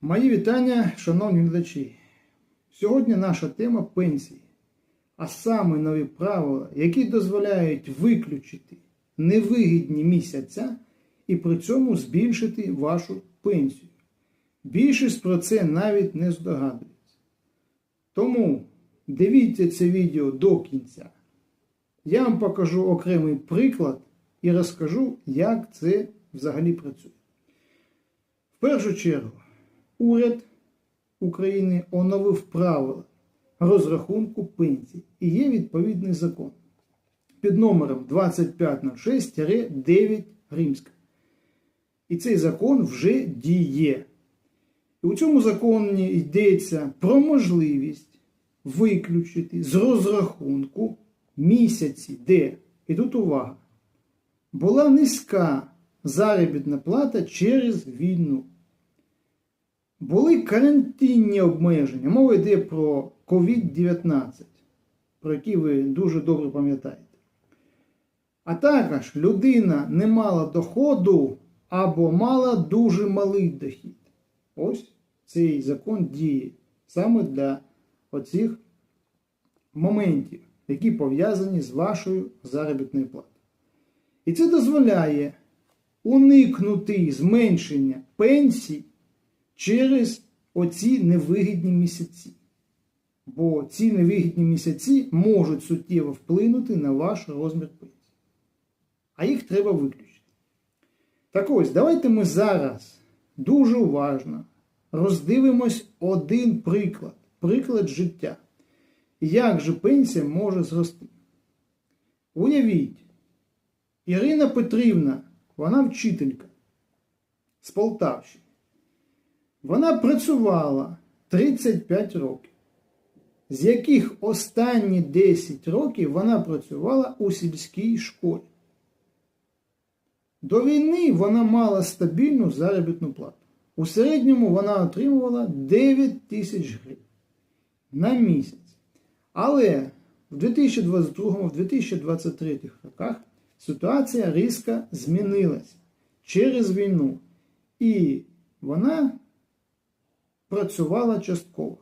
Мої вітання, шановні глядачі. Сьогодні наша тема пенсії, а саме нові правила, які дозволяють виключити невигідні місяця і при цьому збільшити вашу пенсію. Більшість про це навіть не здогадується. Тому дивіться це відео до кінця. Я вам покажу окремий приклад і розкажу, як це взагалі працює. В першу чергу, уряд України оновив правила розрахунку пенсій і є відповідний закон під номером 2506-9 Римська. І цей закон вже діє. І у цьому законі йдеться про можливість виключити з розрахунку місяці, де, і тут увага, була низька заробітна плата через війну. Були карантинні обмеження. Мова йде про COVID-19, про які ви дуже добре пам'ятаєте. А також людина не мала доходу або мала дуже малий дохід. Ось цей закон діє саме для оцих моментів, які пов'язані з вашою заробітною платою. І це дозволяє уникнути зменшення пенсій через оці невигідні місяці. Бо ці невигідні місяці можуть суттєво вплинути на ваш розмір пенсії. А їх треба виключити. Так ось, давайте ми зараз дуже уважно роздивимось один приклад, приклад життя. Як же пенсія може зрости? Уявіть, Ірина Петрівна, вона вчителька з Полтавщини. Вона працювала 35 років, з яких останні 10 років вона працювала у сільській школі. До війни вона мала стабільну заробітну плату. У середньому вона отримувала 9 тисяч гривень на місяць. Але в 2022-2023 роках ситуація різко змінилася через війну. І вона працювала частково.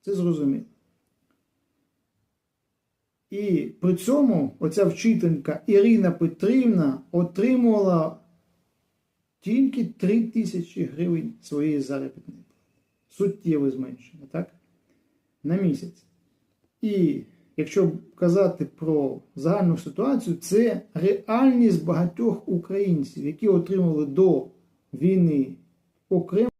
Це зрозуміло. І при цьому оця вчителька Ірина Петрівна отримувала тільки 3 тисячі гривень своєї заробітної плати. Суттєве зменшення, так? На місяць. І якщо казати про загальну ситуацію, це реальність багатьох українців, які отримали до війни окремо.